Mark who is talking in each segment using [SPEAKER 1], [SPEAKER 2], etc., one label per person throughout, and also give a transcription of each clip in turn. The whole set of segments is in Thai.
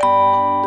[SPEAKER 1] Música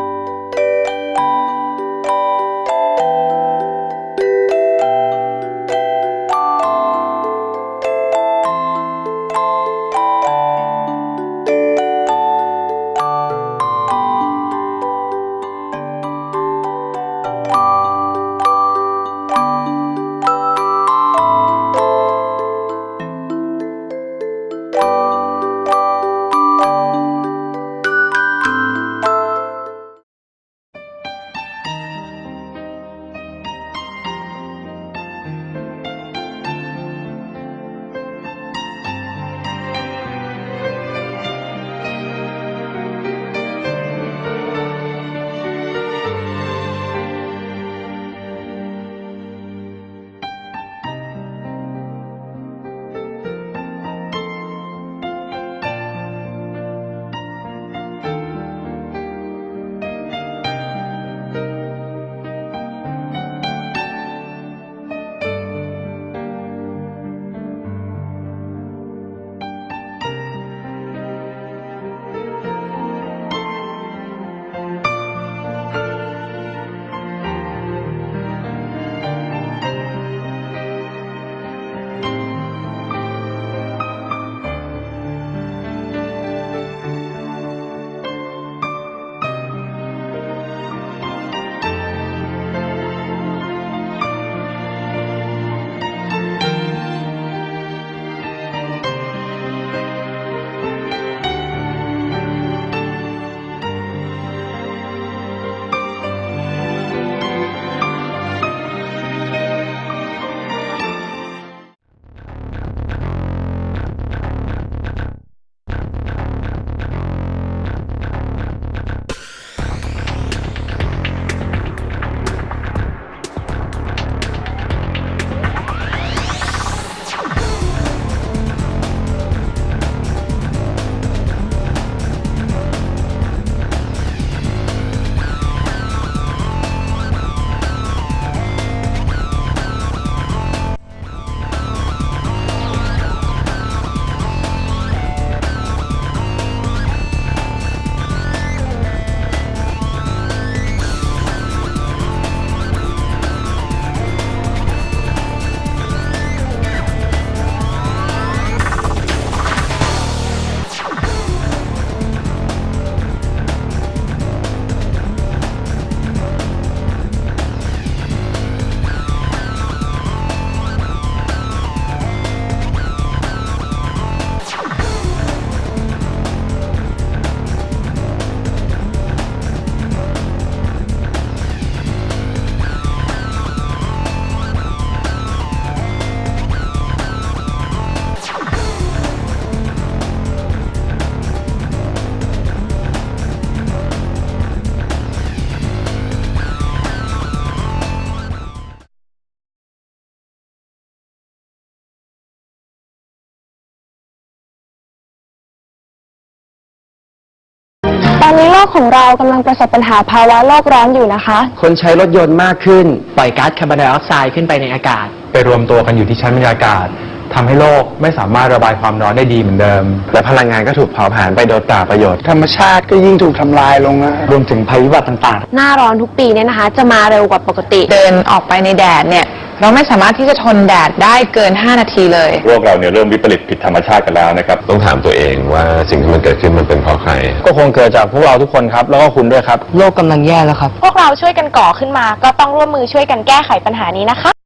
[SPEAKER 1] ตอนนี้โลกของเรากำลังประสบปัญหาภาวะโลกร้อนอยู่นะคะ
[SPEAKER 2] คนใช้รถยนต์มากขึ้น ปล่อยก๊าซคาร์บอนไดออกไซด์ขึ้นไปในอากาศ
[SPEAKER 3] ไปรวมตัวกันอยู่ที่ชั้นบรรยากาศทำให้โลกไม่สามารถระบายความร้อนได้ดีเหมือนเดิม
[SPEAKER 4] และพลังงานก็ถูกเผาผลาญไปโดยเปล่าประโยชน์ ธรรมชาติก็ยิ่งถูกทำลายลงนะ
[SPEAKER 2] รวมถึงภัยพิบัติต่าง
[SPEAKER 1] หน้าร้อนทุกปีเนี่ยนะคะ จะมาเร็วกว่าปกติ
[SPEAKER 5] เดินออกไปในแดดเนี่ย เราไม่สามารถที่จะทนแดดได้เกิน 5 นาทีเลย
[SPEAKER 6] โลกเราเนี่ยเริ่มวิปริตผิดธรรมชาติกันแล้วนะครับ
[SPEAKER 7] ต้องถามตัวเองว่าสิ่งที่มันเกิดขึ้นมันเป็นเพราะใคร
[SPEAKER 3] ก็คงเกิดจากพวกเราทุกคนครับ แล้วก็คุณด้วยครับ
[SPEAKER 2] ๆโลกกำลังแย่แล้วครับ
[SPEAKER 1] พวกเราช่วยกันก่อขึ้นมา ก็ต้องร่วมมือช่วยกันแก้ไขปัญหานี้นะคะ